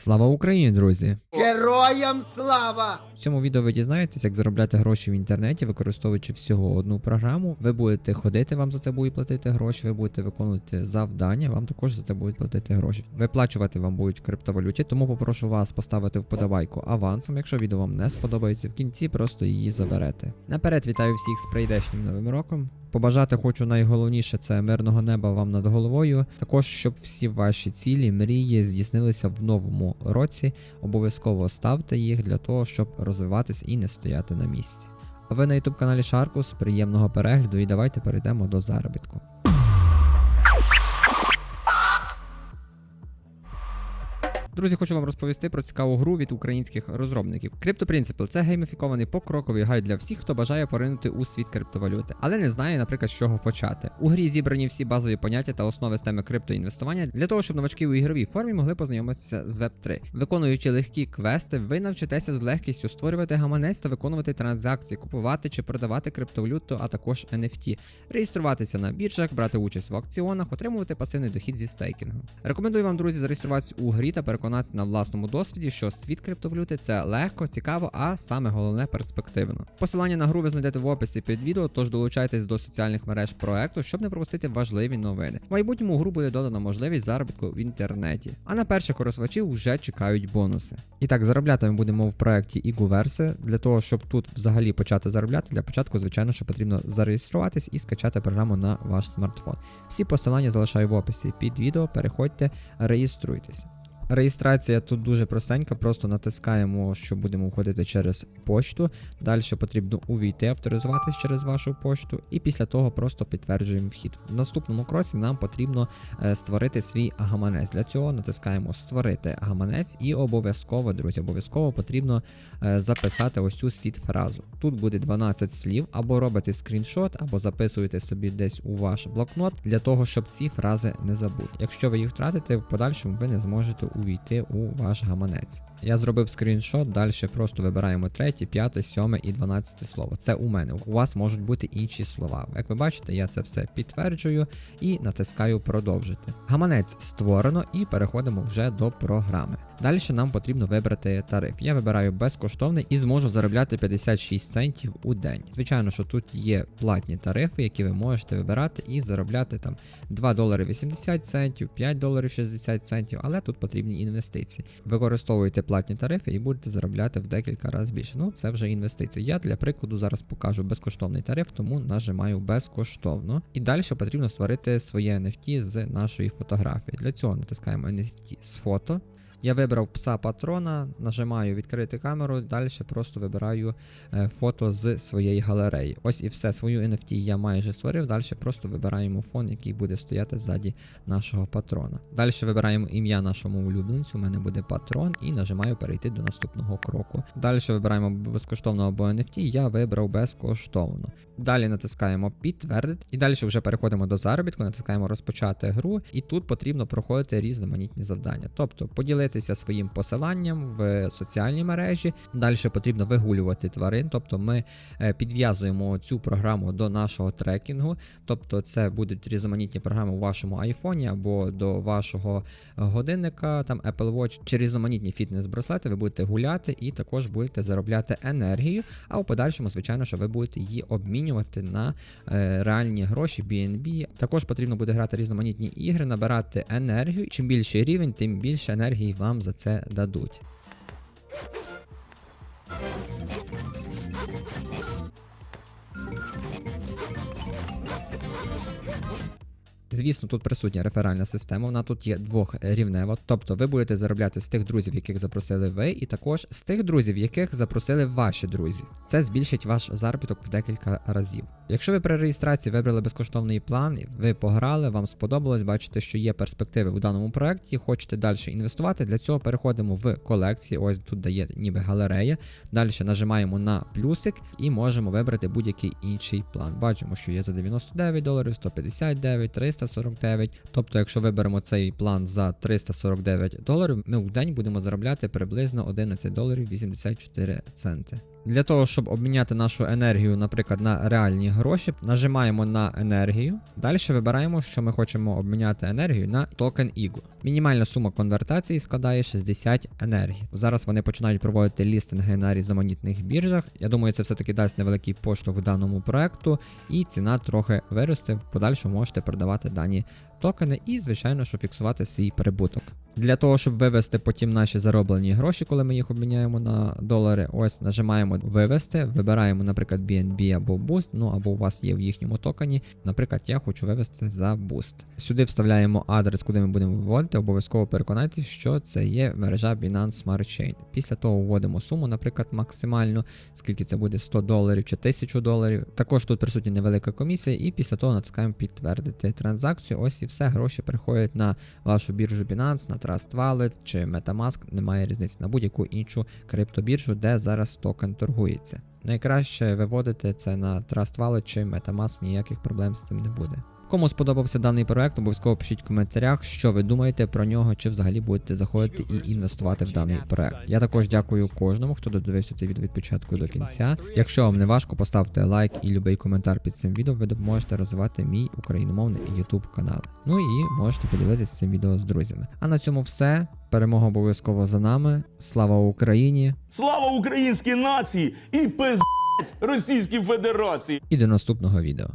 Слава Україні, друзі! Героям слава! В цьому відео ви дізнаєтесь, як заробляти гроші в інтернеті, використовуючи всього одну програму. Ви будете ходити, вам за це будуть платити гроші, ви будете виконувати завдання, вам також за це будуть платити гроші. Виплачувати вам будуть в криптовалюті, тому попрошу вас поставити вподобайку авансом, якщо відео вам не сподобається. В кінці просто її заберете. Наперед вітаю всіх з прийдешнім новим роком. Побажати хочу найголовніше це мирного неба вам над головою. Також щоб всі ваші цілі, мрії здійснилися в новому році. Обов'язково ставте їх для того, щоб розвиватись і не стояти на місці. А ви на youtube каналі Шаркус, приємного перегляду і давайте перейдемо до заробітку. Друзі, хочу вам розповісти про цікаву гру від українських розробників. Crypto Principle – це гейміфікований покроковий гайд для всіх, хто бажає поринути у світ криптовалюти, але не знає, наприклад, з чого почати. У грі зібрані всі базові поняття та основи системи криптоінвестування для того, щоб новачки у ігровій формі могли познайомитися з Web 3. Виконуючи легкі квести, ви навчитеся з легкістю створювати гаманець та виконувати транзакції, купувати чи продавати криптовалюту, а також NFT, реєструватися на біржах, брати участь в акціонах, отримувати пасивний дохід зі стейкінгу. Рекомендую вам, друзі, зареєструватися у грі та переконатися на власному досвіді, що світ криптовалюти це легко, цікаво, а саме головне перспективно. Посилання на гру ви знайдете в описі під відео, тож долучайтесь до соціальних мереж проекту, щоб не пропустити важливі новини. В майбутньому гру буде додана можливість заробітку в інтернеті. А на перших користувачів вже чекають бонуси. І так, заробляти ми будемо в проєкті Ігуверси. Для того, щоб тут взагалі почати заробляти, для початку, звичайно, що потрібно зареєструватись і скачати програму на ваш смартфон. Всі посилання залишаю в описі під відео. Переходьте, реєструйтесь. Реєстрація тут дуже простенька, просто натискаємо, що будемо входити через почту. Далі потрібно увійти, авторизуватись через вашу почту, і після того просто підтверджуємо вхід. В наступному кроці нам потрібно е, створити свій гаманець. Для цього натискаємо Створити гаманець, і обов'язково, друзі, обов'язково потрібно е, записати ось цю сіт фразу. Тут буде 12 слів, або робите скріншот, або записуєте собі десь у ваш блокнот для того, щоб ці фрази не забути. Якщо ви їх втратите, в подальшому ви не зможете увійти у ваш гаманець. Я зробив скріншот, далі просто вибираємо третє, п'яте, сьоме і дванадцяте слово. Це у мене. У вас можуть бути інші слова. Як ви бачите, я це все підтверджую і натискаю продовжити. Гаманець створено і переходимо вже до програми. Далі нам потрібно вибрати тариф. Я вибираю безкоштовний і зможу заробляти 56 центів у день. Звичайно, що тут є платні тарифи, які ви можете вибирати і заробляти там 2 долари 80 центів, 5 доларів 60 центів, але тут потрібні інвестиції. Використовуєте платні тарифи і будете заробляти в декілька разів більше. Ну, це вже інвестиції. Я для прикладу зараз покажу безкоштовний тариф, тому нажимаю безкоштовно. І далі потрібно створити своє NFT з нашої фотографії. Для цього натискаємо NFT з фото. Я вибрав пса патрона, нажимаю відкрити камеру, далі просто вибираю е, фото з своєї галереї. Ось і все. Свою NFT я майже створив. Далі просто вибираємо фон, який буде стояти ззаді нашого патрона. Далі вибираємо ім'я нашому улюбленцю. У мене буде патрон, і нажимаю перейти до наступного кроку. Далі вибираємо безкоштовно або NFT. Я вибрав безкоштовно. Далі натискаємо підтвердити, і далі вже переходимо до заробітку, натискаємо розпочати гру, і тут потрібно проходити різноманітні завдання. Тобто поділитися своїм посиланням в соціальній мережі. Далі потрібно вигулювати тварин, тобто ми е, підв'язуємо цю програму до нашого трекінгу. Тобто, це будуть різноманітні програми у вашому айфоні або до вашого годинника, там Apple Watch чи різноманітні фітнес-браслети. Ви будете гуляти і також будете заробляти енергію. А у подальшому, звичайно, що ви будете її обмінювати на е, реальні гроші, BNB. Також потрібно буде грати різноманітні ігри, набирати енергію. Чим більший рівень, тим більше енергії вам за це дадуть. Звісно, тут присутня реферальна система, вона тут є двохрівнева, тобто ви будете заробляти з тих друзів, яких запросили ви, і також з тих друзів, яких запросили ваші друзі. Це збільшить ваш заробіток в декілька разів. Якщо ви при реєстрації вибрали безкоштовний план, ви пограли, вам сподобалось, бачите, що є перспективи у даному проєкті, хочете далі інвестувати. Для цього переходимо в колекції. Ось тут дає ніби галерея. Далі нажимаємо на плюсик і можемо вибрати будь-який інший план. Бачимо, що є за 99 доларів, 159, 300. 349. Тобто, якщо виберемо цей план за 349 доларів, ми в день будемо заробляти приблизно 11 доларів 84 центи. Для того, щоб обміняти нашу енергію, наприклад, на реальні гроші, нажимаємо на енергію. Далі вибираємо, що ми хочемо обміняти енергію на токен IGO. Мінімальна сума конвертації складає 60 енергії. Зараз вони починають проводити лістинги на різноманітних біржах. Я думаю, це все-таки дасть невеликий поштовх даному проекту, і ціна трохи виросте. В подальшому можете продавати дані токени і, звичайно, що фіксувати свій прибуток. Для того, щоб вивести потім наші зароблені гроші, коли ми їх обміняємо на долари, ось нажимаємо вивести, вибираємо, наприклад, BNB або Boost, ну або у вас є в їхньому токені. Наприклад, я хочу вивести за Boost. Сюди вставляємо адрес, куди ми будемо виводити. Обов'язково переконайтесь, що це є мережа Binance Smart Chain. Після того вводимо суму, наприклад, максимальну, скільки це буде 100 доларів чи 1000 доларів. Також тут присутня невелика комісія, і після того натискаємо підтвердити транзакцію. Ось і все, гроші переходять на вашу біржу Binance, на Trust Wallet чи Metamask, немає різниці на будь-яку іншу криптобіржу, де зараз токен торгується. Найкраще виводити це на Trust Wallet чи Metamask, ніяких проблем з цим не буде. Кому сподобався даний проект, обов'язково пишіть в коментарях, що ви думаєте про нього, чи взагалі будете заходити і інвестувати в даний проект. Я також дякую кожному, хто додивився це відео від початку до кінця. Якщо вам не важко, поставте лайк і любий коментар під цим відео, ви допоможете розвивати мій україномовний YouTube канал. Ну і можете поділитися цим відео з друзями. А на цьому все. Перемога обов'язково за нами. Слава Україні! Слава українській нації і пиздець Російській Федерації! І до наступного відео.